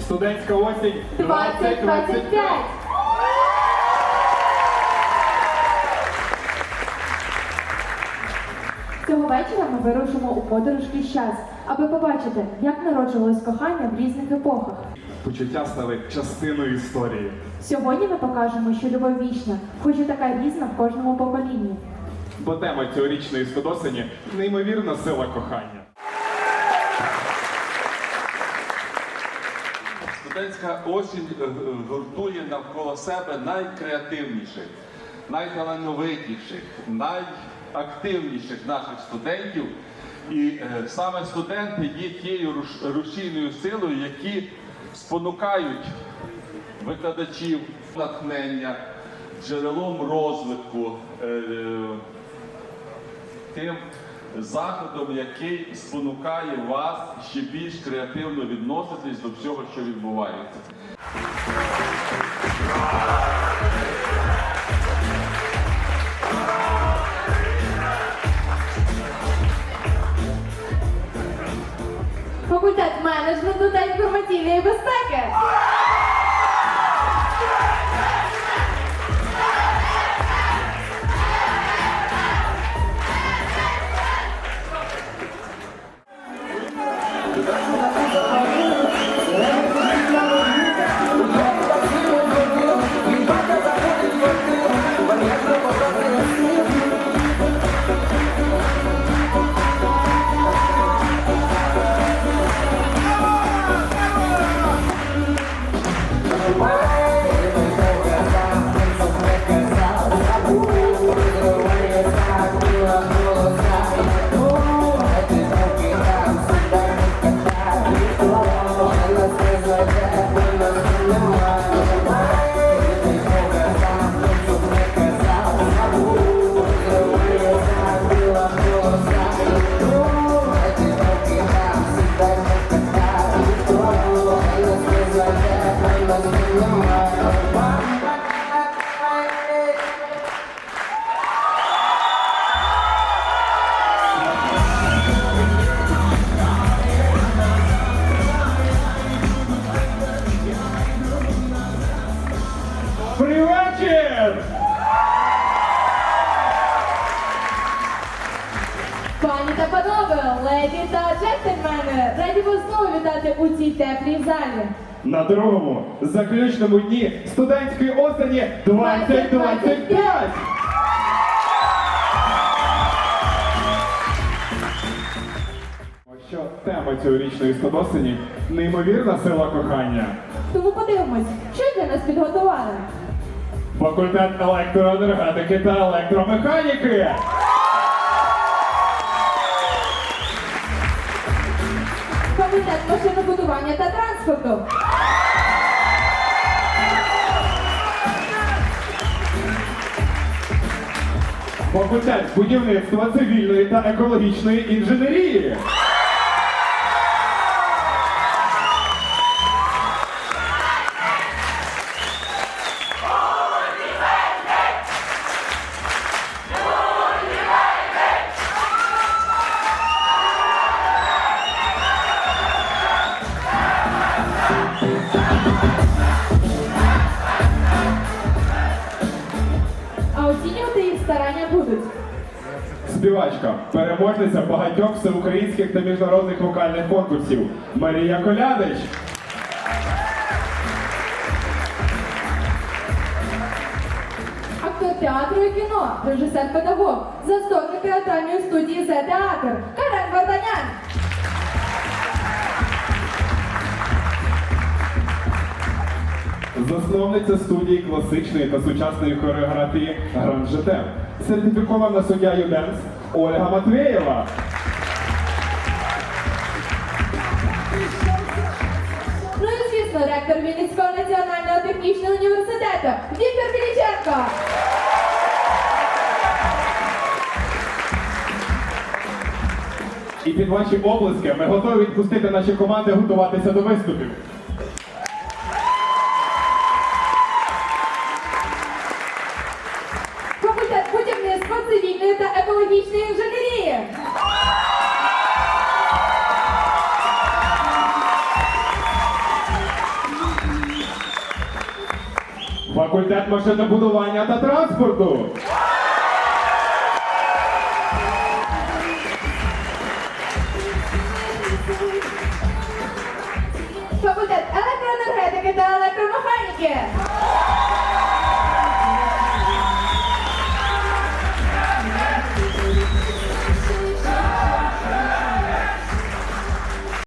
Студентська осінь 2025. Цього вечора ми вирушимо у подорож крізь час, аби побачити, як народжувалось кохання в різних епохах. Почуття стали частиною історії. Сьогодні ми покажемо, що любов вічна, хоч і така різна в кожному поколінні. Бо тема цьогорічної сподосені неймовірна сила кохання. Студентська осінь е, е, гуртує навколо себе найкреативніших, найталановитіших, найактивніших наших студентів. І е, саме студенти є тією руш- рушійною силою, які спонукають викладачів натхнення, джерелом розвитку, тим заходом, який спонукає вас ще більш креативно відноситись до всього, що відбувається. Факультет менеджменту та інформаційної безпеки. Пані та панове, леді та джентльмени, раді вас знову вітати у цій теплій залі. На другому заключному дні студентської осені 2025! Що тема цьогорічної сподосені неймовірна сила кохання. Тому подивимось, що для нас підготували. Факультет електроенергетики та електромеханіки. Комітет машинобудування та транспорту. Факультет будівництва цивільної та екологічної інженерії. Будуть. Співачка, переможниця багатьох всеукраїнських та міжнародних вокальних конкурсів Марія Колядич. Актор театру і кіно, режисер-педагог, засновник театральної студії «Зе театр» Карен Варданян. Засновниця студії класичної та сучасної хореографії Гранд Жетем. Сертифікована суддя Юденс Ольга Матвєєва. Ну і звісно, ректор Вінницького національного технічного університету Віктор Біліченко. І під ваші облиски ми готові відпустити наші команди готуватися до виступів. Факультет машинобудування та транспорту. Факультет електроенергетики та електромеханіки.